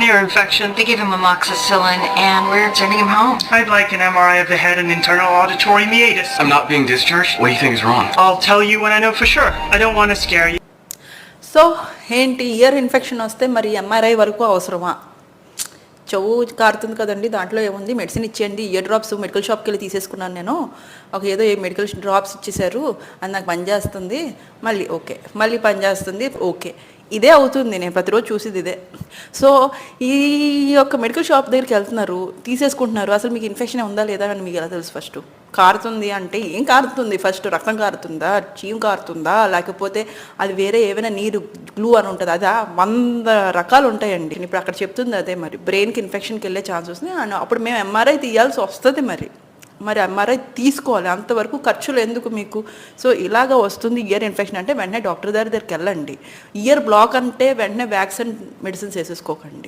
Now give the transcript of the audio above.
an ear infection. They gave him amoxicillin and we're sending him home. I'd like an MRI of the head and internal auditory meatus. I'm not being discharged? What do you think is wrong? I'll tell you when I know for sure. I don't want to scare you. So ఏంటి ear infection వస్తే మరి MRI వరకు అవసరమా చెవు కారుతుంది కదండి దాంట్లో ఏముంది మెడిసిన్ ఇచ్చేయండి ఇయర్ డ్రాప్స్ మెడికల్ షాప్కి వెళ్ళి తీసేసుకున్నాను నేను ఒక ఏదో ఏ మెడికల్ డ్రాప్స్ ఇచ్చేసారు అది నాకు పనిచేస్తుంది మళ్ళీ ఓకే మళ్ళీ పనిచేస్తుంది ఓకే ఇదే అవుతుంది నేను ప్రతిరోజు చూసేది ఇదే. సో ఈ యొక్క మెడికల్ షాప్ దగ్గరికి వెళ్తున్నారు తీసేసుకుంటున్నారు. అసలు మీకు ఇన్ఫెక్షన్ ఉందా లేదా అని మీకు ఎలా తెలుసు ఫస్ట్ కారుతుంది అంటే ఏం కారుతుంది ఫస్ట్ రక్తం కారుతుందా? చీమ్ కారుతుందా? లేకపోతే అది వేరే ఏమైనా నీరు గ్లూ అని ఉంటుంది? అదా వంద రకాలు ఉంటాయండి. ఇప్పుడు అక్కడ చెప్తుంది అదే మరి. బ్రెయిన్కి ఇన్ఫెక్షన్కి వెళ్ళే ఛాన్స్ వస్తుంది అండ్ అప్పుడు మేము ఎంఆర్ఐ తీయాల్సి వస్తుంది మరి. మరి ఎంఆర్ఐ తీసుకోవాలి. అంతవరకు ఖర్చులు ఎందుకు మీకు? సో ఇలాగ వస్తుంది ఇయర్ ఇన్ఫెక్షన్ అంటే వెంటనే డాక్టర్ దగ్గర దగ్గరికి వెళ్ళండి. ఇయర్ బ్లాక్ అంటే వెంటనే వ్యాక్సిన్ మెడిసిన్స్ వేసేసుకోకండి.